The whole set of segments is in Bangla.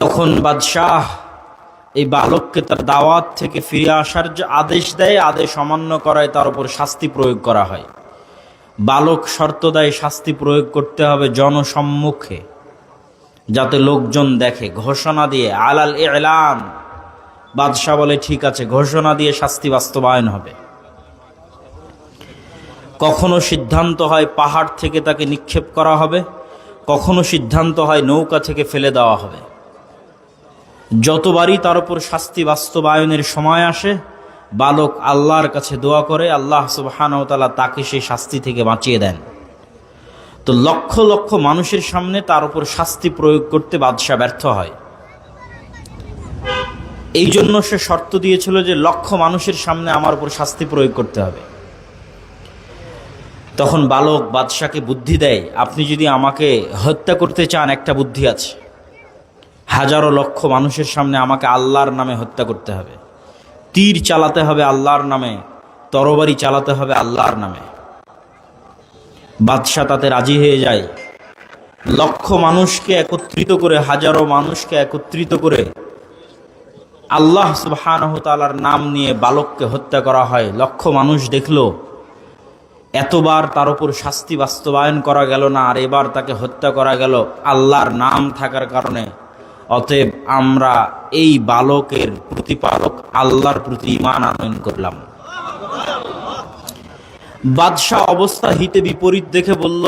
তখন বাদশাহ এই বালককে তার দাওয়াত থেকে ফিরে আসার যে আদেশ দেয়, আদেশ অমান্য করায় তার উপর শাস্তি প্রয়োগ করা হয়। বালক শর্ত দেয়, শাস্তি প্রয়োগ করতে হবে জনসম্মুখে, যাতে লোকজন দেখে। ঘোষণা দিয়ে, আলাল এলান বাদশাহ বলে, ঠিক আছে, ঘোষণা দিয়ে শাস্তি বাস্তবায়ন হবে। কখনো সিদ্ধান্ত হয় পাহাড় থেকে তাকে নিক্ষেপ করা হবে, কখনো সিদ্ধান্ত হয় নৌকা থেকে ফেলে দেওয়া হবে। যতবারই তার উপর শাস্তি বাস্তবায়নের সময় আসে, বালক আল্লাহর কাছে দোয়া করে, আল্লাহ সুবাহানতালা তাকে সেই শাস্তি থেকে বাঁচিয়ে দেন। তো লক্ষ লক্ষ মানুষের সামনে তার উপর শাস্তি প্রয়োগ করতে বাদশাহ ব্যর্থ হয়। এই জন্য সে শর্ত দিয়েছিল যে লক্ষ মানুষের সামনে আমার উপর শাস্তি প্রয়োগ করতে হবে। তখন বালক বাদশাকে বুদ্ধি দেয়, আপনি যদি আমাকে হত্যা করতে চান, একটা বুদ্ধি আছে। হাজারো লক্ষ মানুষের সামনে আমাকে আল্লাহর নামে হত্যা করতে হবে। তীর চালাতে হবে আল্লাহর নামে, তরবারি চালাতে হবে আল্লাহর নামে। বাদশাহ তাতে রাজি হয়ে যায়। লক্ষ মানুষকে একত্রিত করে, হাজারো মানুষকে একত্রিত করে আল্লাহ সুবহানাহু নাম নিয়ে বালককে হত্যা করা হয়। লক্ষ মানুষ দেখল, এতবার তার উপর শাস্তি বাস্তবায়ন করা গেল না, আর এবার তাকে হত্যা করা গেল। আল্লাহর নাম থাকার কারণে অতএব আমরা এই বালকের প্রতিপালক আল্লাহর প্রতি ইমান আনয়ন করলাম। বাদশাহ অবস্থা হিতে বিপরীত দেখে বলল,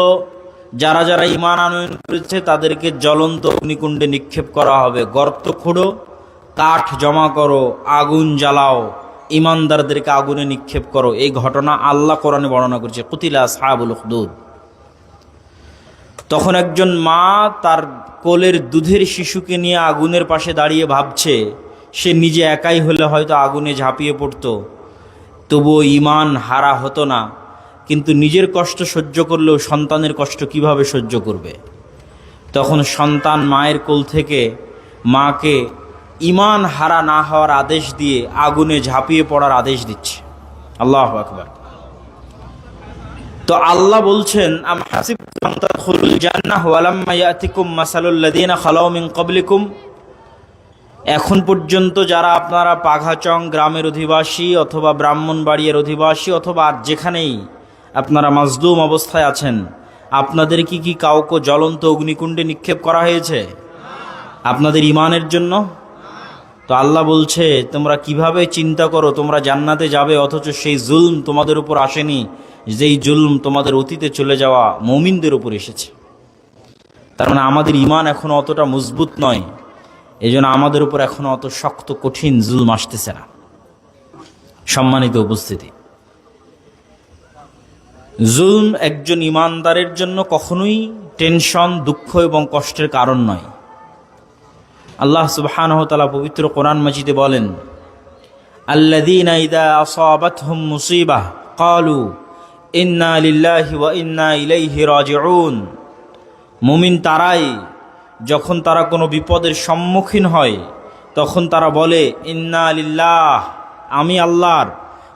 যারা যারা ইমান আনয়ন করেছে তাদেরকে জ্বলন্ত অগ্নিকুণ্ডে নিক্ষেপ করা হবে। গর্ত খোঁড়ো, কাঠ জমা করো, আগুন জ্বালাও ইমানদারদেরকে আগুনে নিক্ষেপ করো। এই ঘটনা আল্লাহ কোরআনে বর্ণনা করছে। কুতিলা সাহাবুল হুদুদ তখন একজন মা তার কোলের দুধের শিশুকে নিয়ে আগুনের পাশে দাঁড়িয়ে ভাবছে। সে নিজে একাই হলে হয়তো আগুনে ঝাঁপিয়ে পড়তো। তবুও ইমান হারা হতো না। কিন্তু নিজের কষ্ট সহ্য করলেও সন্তানের কষ্ট কীভাবে সহ্য করবে? তখন সন্তান মায়ের কোল থেকে মাকে ইমান হারা না হওয়ার আদেশ দিয়ে আগুনে ঝাঁপিয়ে পড়ার আদেশ দিচ্ছে। আল্লাহ আকবার। তো আল্লাহ বলছেন এখন পর্যন্ত যারা আপনারা পাঘাচং গ্রামের অধিবাসী অথবা ব্রাহ্মণবাড়িয়ার অধিবাসী অথবা আর যেখানেই আপনারা মাজলুম অবস্থায় আছেন, আপনাদের কি কি কাউকে জ্বলন্ত অগ্নিকুণ্ডে নিক্ষেপ করা হয়েছে? আপনাদের ইমানের জন্য? তো আল্লাহ বলছে, তোমরা কীভাবে চিন্তা করো, তোমরা জান্নাতে যাবে, অথচ সেই জুলম তোমাদের উপর আসেনি। যেই জুলম তোমাদের অতীতে চলে যাওয়া মমিনদের উপর এসেছে। তার মানে আমাদের ইমান এখনও অতটা মজবুত নয়। এই আমাদের উপর এখনও অত শক্ত, কঠিন জুলম আসতেছে না। সম্মানিত উপস্থিতি। জুলম একজন ইমানদারের জন্য কখনোই টেনশন, দুঃখ এবং কষ্টের কারণ নয়। আল্লাহ সুবহানাহু ওয়া পবিত্র কোরআন মাজিদে বলেন, আল্লাযীনা ইযা আসাবাতহুম মুসিবাহ, ক্বালু ইন্না লিল্লাহি ওয়া ইন্না ইলাইহি রাজিউন। মুমিন তারাই যখন তারা কোনো বিপদের সম্মুখীন হয়, তখন তারা বলে, ইন্না লিল্লাহ, আমি আল্লাহর।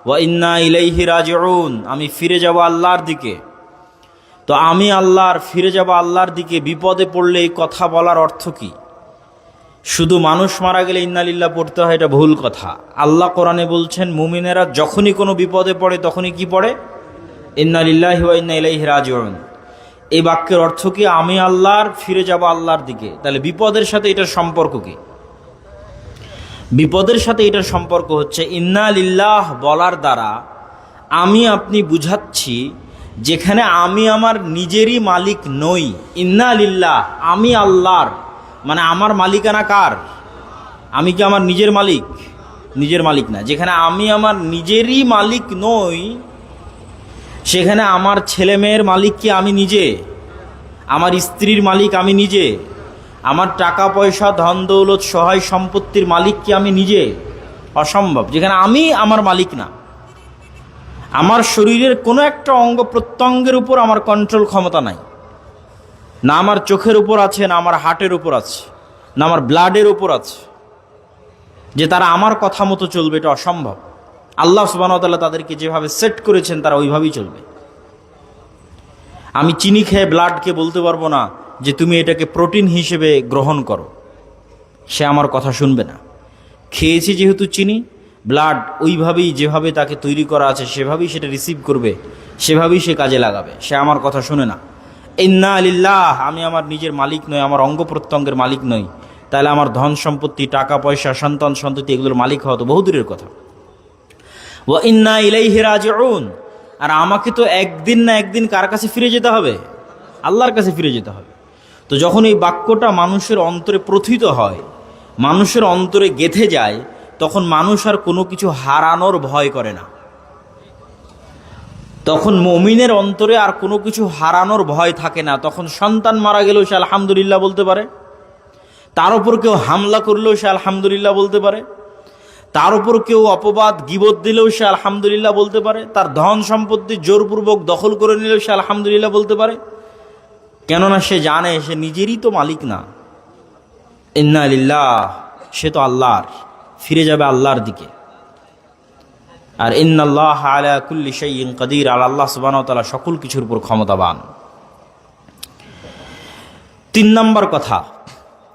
ওয়া ইন্না ইলাইহি রাজিউন, আমি ফিরে যাব আল্লাহর দিকে। তো আমি আল্লাহর, ফিরে যাব আল্লাহর দিকে, বিপদে পড়লে এই কথা বলার অর্থ কী? শুধু মানুষ মারা গেলে ইন্নালিল্লাহ পড়তে হয়, এটা ভুল কথা। আল্লাহ কোরআনে বলছেন, মুমিনেরা যখনই কোনো বিপদে পড়ে, তখনই কি পড়ে? ইন্নালিল্লাহ ইন্না ইলাইহি রাজিউন। এই বাক্যের অর্থ কি? আমি আল্লাহর, ফিরে যাব আল্লাহর দিকে। তাহলে বিপদের সাথে এটার সম্পর্ক কি? বিপদের সাথে এটার সম্পর্ক হচ্ছে, ইন্না লিল্লাহ বলার দ্বারা আমি আপনি বুঝাচ্ছি যেখানে আমি আমার নিজেরই মালিক নই। ইন্না লিল্লাহ আমি আল্লাহর। মানে আমার মালিকানা কার? আমি কি আমার নিজের মালিক? নিজের মালিক না। যেখানে আমি আমার নিজেরই মালিক নই সেখানে আমার ছেলে মেয়ের মালিক কি আমি নিজে? আমার স্ত্রীর মালিক আমি নিজে? আমার টাকা, পয়সা, ধন, দৌলত, সহায় সম্পত্তির মালিক কি আমি নিজে? অসম্ভব। যেখানে আমি আমার মালিক না। আমার শরীরের কোনো একটা অঙ্গ প্রত্যঙ্গের উপর আমার কন্ট্রোল ক্ষমতা নাই। না আমার চোখের উপর আছে, না আমার হার্টের উপর আছে, না আমার ব্লাডের উপর আছে। যে তারা আমার কথা মতো চলবে, এটা অসম্ভব। আল্লাহ সুবাহতাল্লাহ তাদেরকে যেভাবে সেট করেছেন, তারা ওইভাবেই চলবে। আমি চিনি খেয়ে ব্লাডকে বলতে পারব না যে তুমি এটাকে প্রোটিন হিসেবে গ্রহণ করো। সে আমার কথা শুনবে না। খেয়েছি যেহেতু চিনি ব্লাড ওইভাবেই যেভাবে তাকে তৈরি করা আছে, সেভাবেই সেটা রিসিভ করবে, সেভাবেই সে কাজে লাগাবে। সে আমার কথা শুনে না। ইন্না আলিল্লাহ আমি আমার নিজের মালিক নই, আমার অঙ্গ প্রত্যঙ্গের মালিক নই। তাহলে আমার ধন সম্পত্তি, টাকা পয়সা, সন্তান সন্ততি, এগুলোর মালিক হওয়া তো বহুদূরের কথা। ও ইন্না ইলাইহি রাজিউন। আর আমাকে তো একদিন না একদিন কার কাছে ফিরে যেতে হবে? আল্লাহর কাছে ফিরে যেতে হবে। তো যখন এই বাক্যটা মানুষের অন্তরে প্রথিত হয়, মানুষের অন্তরে গেথে যায়, তখন মানুষ আর কোনো কিছু হারানোর ভয় করে না। তখন মমিনের অন্তরে আর কোনো কিছু হারানোর ভয় থাকে না। তখন সন্তান মারা গেলেও সে আলহামদুলিল্লাহ বলতে পারে। তার উপর কেউ হামলা করলেও সে আলহামদুলিল্লাহ বলতে পারে। তার উপর কেউ অপবাদ গিবত দিলেও সে আলহামদুলিল্লাহ বলতে পারে। তার ধন সম্পত্তি জোরপূর্বক দখল করে নিলেও সে আলহামদুলিল্লাহ বলতে পারে। কেননা সে জানে সে নিজেরই তো মালিক না। ইন্না আলিল্লাহ সে তো আল্লাহর। ফিরে যাবে আল্লাহর দিকে। আর ইন্নাল্লাহ আলা কুল্লি কাদির, আর আল্লাহ সুবহানাহু সকল কিছুর উপর ক্ষমতাবান। তিন নম্বর কথা।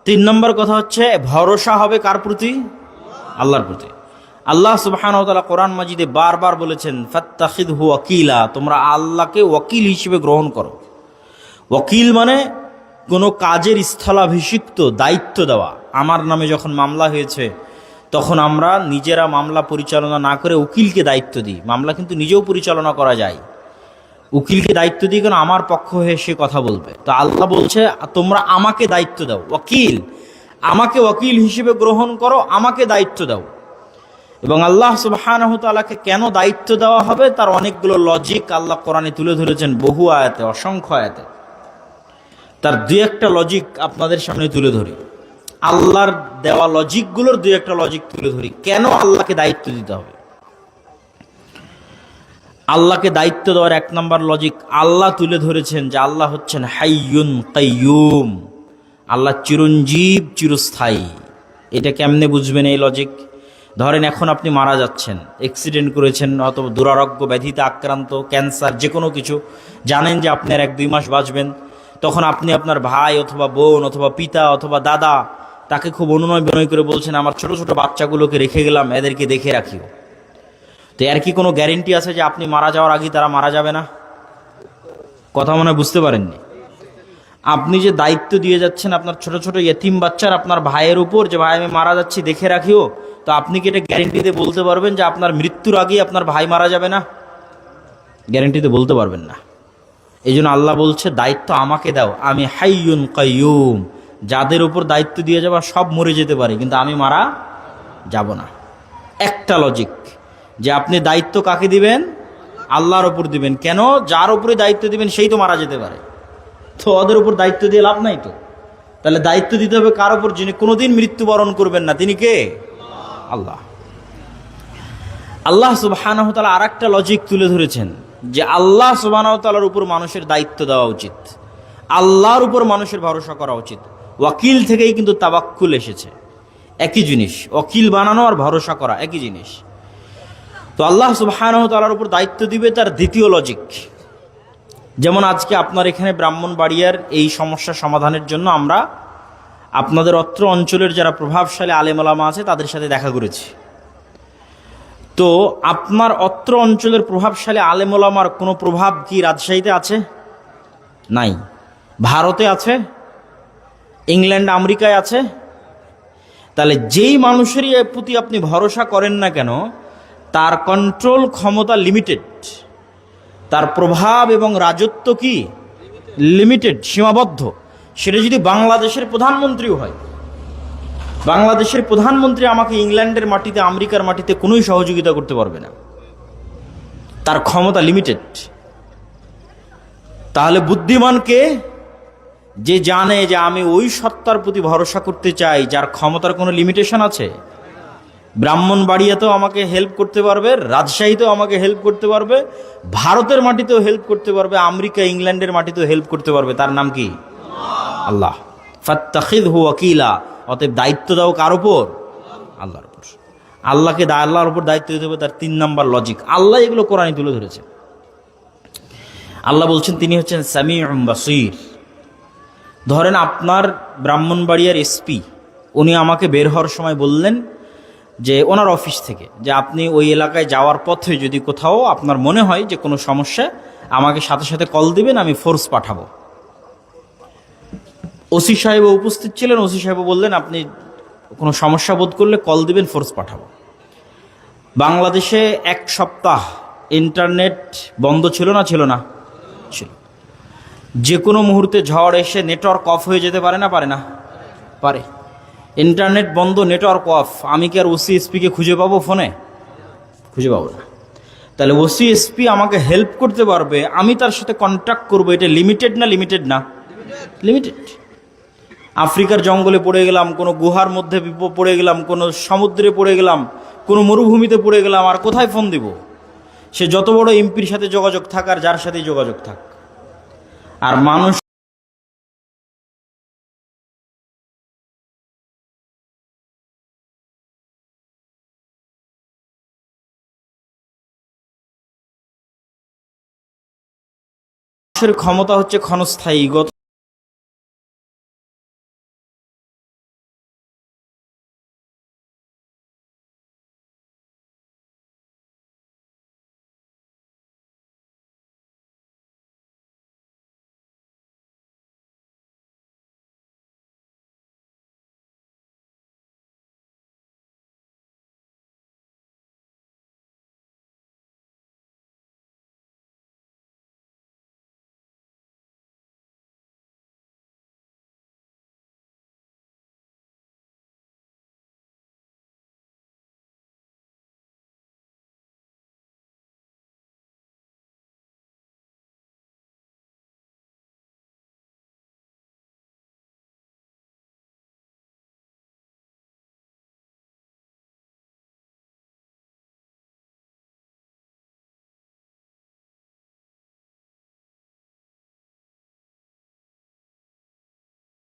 তিন নম্বর কথা হচ্ছে, ভরসা হবে কার প্রতি? আল্লাহর প্রতি আল্লাহ সুবহানাহু ওয়া কোরআন মাজিদে বারবার বলেছেন ফাত্তাখিদহু ওয়াকিলা তোমরা আল্লাহকে ওয়াকিল হিসেবে গ্রহণ করো। ওয়াকিল মানে কোনো কাজের স্থলাভিষিক্ত দায়িত্ব দেওয়া। আমার নামে যখন মামলা হয়েছে, তখন আমরা নিজেরা মামলা পরিচালনা না করে উকিলকে দায়িত্ব দিই। মামলা কিন্তু নিজেও পরিচালনা করা যায়। উকিলকে দায়িত্ব দিই কেন? আমার পক্ষ হয়ে সে কথা বলবে। তো আল্লাহ বলছে, তোমরা আমাকে দায়িত্ব দাও। ওকিল আমাকে ওকিল হিসেবে গ্রহণ করো, আমাকে দায়িত্ব দাও। এবং আল্লাহ সুবহানাহু তাআলাকে কেন দায়িত্ব দেওয়া হবে? তার অনেকগুলো লজিক আল্লাহ কোরআনে তুলে ধরেছেন বহু আয়াতে, অসংখ্য আয়াতে। তার দুই একটা লজিক আপনাদের সামনে তুলে ধরি। আল্লাহর দেওয়া লজিকগুলোর দুই একটা লজিক তুলে ধরি। কেন আল্লাহকে দায়িত্ব দিতে হবে? আল্লাহকে দায়িত্ব দেওয়ার এক নম্বর লজিক আল্লাহ তুলে ধরেছেন যে আল্লাহ হচ্ছেন হাইয়ুন কাইয়ুম। আল্লাহ চিরঞ্জীব, চিরস্থায়ী। এটা কেমনে বুঝবেন এই লজিক ধরেন এখন আপনি মারা যাচ্ছেন অ্যাক্সিডেন্ট করেছেন, অথবা দুরারোগ্য ব্যাধিতে আক্রান্ত ক্যান্সার যে কোনো কিছু। জানেন যে আপনি এক দুই মাস বাঁচবেন। তখন আপনি আপনার ভাই অথবা বোন অথবা পিতা অথবা দাদা তাকে খুব অনুনয় বিনয় করে বলছেন, আমার ছোট ছোট বাচ্চাগুলোকে রেখে গেলাম, এদেরকে দেখে রাখিও। তো এর কি কোনো গ্যারেন্টি আছে যে আপনি মারা যাওয়ার আগে তারা মারা যাবে না? কথা মনে বুঝতে পারেননি? আপনি যে দায়িত্ব দিয়ে যাচ্ছেন আপনার ছোট ছোট ইয়েতিম বাচ্চার আপনার ভাইয়ের উপর, যে ভাই আমি মারা যাচ্ছি, দেখে রাখিও। তো আপনি কি এটা গ্যারেন্টিতে বলতে পারবেন যে আপনার মৃত্যুর আগেই আপনার ভাই মারা যাবে না? গ্যারেন্টিতে বলতে পারবেন না। এই জন্য আল্লাহ বলছে, দায়িত্ব আমাকে দাও। আমি হাইয়ুন কাইয়ুম। যাদের উপর দায়িত্ব দিয়ে যাবা, সব মরে যেতে পারে, কিন্তু আমি মারা যাব না। একটা লজিক যে আপনি দায়িত্ব কাকে দিবেন? আল্লাহর ওপর দিবেন। কেন? যার উপরে দায়িত্ব দিবেন, সেই তো মারা যেতে পারে। তো ওদের উপর দায়িত্ব দিয়ে লাভ নাই তো। তাহলে দায়িত্ব দিতে হবে কার উপর? যিনি কোনোদিন মৃত্যুবরণ করবেন না। তিনি কে? আল্লাহ। আল্লাহ তালা আর একটা লজিক তুলে ধরেছেন যে আল্লাহ সুবাহ তালার উপর মানুষের দায়িত্ব দেওয়া উচিত। আল্লাহর উপর মানুষের ভরসা করা উচিত। ওয়াকিল থেকেই কিন্তু তাবাক্কুল এসেছে। একই জিনিস ওকিল বানানো আর ভরসা করা, একই জিনিস। তো আল্লাহ সুবাহানহ তালার উপর দায়িত্ব দিবে তার দ্বিতীয় লজিক যেমন আজকে আপনার এখানে ব্রাহ্মণবাড়িয়ার এই সমস্যা সমাধানের জন্য আমরা আপনাদের অত্র অঞ্চলের যারা প্রভাবশালী আলেমলামা আছে, তাদের সাথে দেখা করেছি। তো আপনার অত্র অঞ্চলের প্রভাবশালী আলেমলামার কোনো প্রভাব কি রাজশাহীতে আছে? নাই। ভারতে আছে? ইংল্যান্ড, আমেরিকায় আছে? তাহলে যেই মানুষেরই প্রতি আপনি ভরসা করেন না কেন, তার কন্ট্রোল ক্ষমতা লিমিটেড তার প্রভাব এবং রাজত্ব কি? লিমিটেড সীমাবদ্ধ। সেটা যদি বাংলাদেশের প্রধানমন্ত্রীও হয়। বাংলাদেশের প্রধানমন্ত্রী আমাকে ইংল্যান্ডের মাটিতে, আমেরিকার মাটিতে কোনোই সহযোগিতা করতে পারবে না। তার ক্ষমতা লিমিটেড তাহলে বুদ্ধিমানকে যে জানে যে আমি ওই সত্তার প্রতি ভরসা করতে চাই, যার ক্ষমতার কোনো লিমিটেশন আছে? ব্রাহ্মণবাড়িয়াতেও আমাকে হেল্প করতে পারবে রাজশাহীতেও আমাকে হেল্প করতে পারবে, ভারতের মাটিতেও হেল্প করতে পারবে, আমেরিকা, ইংল্যান্ডের মাটিতেও হেল্প করতে পারবে, তার নাম কি? আল্লাহ। ফাত্তাখিদ হু ওয়াকিলা, অতএব দায়িত্ব দাও কার উপর? আল্লাহর উপর। আল্লাহকে দা- আল্লাহর উপর দায়িত্ব দিতে হবে, তার তিন নাম্বার লজিক আল্লাহ এগুলো কোরআনে তুলে ধরেছে। আল্লাহ বলছেন, তিনি হচ্ছেন সামি বাসির। ধরেন আপনার ব্রাহ্মণবাড়িয়ার এসপি উনি আমাকে বের হওয়ার সময় বললেন যে ওনার অফিস থেকে, যে আপনি ওই এলাকায় যাওয়ার পথে যদি কোথাও আপনার মনে হয় যে কোনো সমস্যা, আমাকে সাথে সাথে কল দিবেন, আমি ফোর্স পাঠাবো। ওসি সাহেব উপস্থিত ছিলেন, ওসি সাহেব বললেন, আপনি কোনো সমস্যা বোধ করলে কল দিবেন, ফোর্স পাঠাবো। বাংলাদেশে এক সপ্তাহ ইন্টারনেট বন্ধ ছিল না ছিল না? ছিল। যে কোনো মুহূর্তে ঝড় এসে নেটওয়ার্ক অফ হয়ে যেতে পারে না পারে না? পারে। ইন্টারনেট বন্ধ নেটওয়ার্ক অফ আমি কি আর ওসি এসপিকে খুঁজে পাবো ফোনে? খুঁজে পাবো না। তাহলে ওসি এসপি আমাকে হেল্প করতে পারবে, আমি তার সাথে কন্ট্যাক্ট করব। এটা লিমিটেড না লিমিটেড না? লিমিটেড আফ্রিকার জঙ্গলে পড়ে গেলাম, কোনো গুহার মধ্যে পড়ে গেলাম, কোনো সমুদ্রে পড়ে গেলাম, কোনো মরুভূমিতে পড়ে গেলাম, আর কোথায় ফোন দিব? সে যত বড় এমপির সাথে যোগাযোগ থাক আর যার সাথেই যোগাযোগ থাক। আর মানুষ মানুষের ক্ষমতা হচ্ছে ক্ষণস্থায়ী গত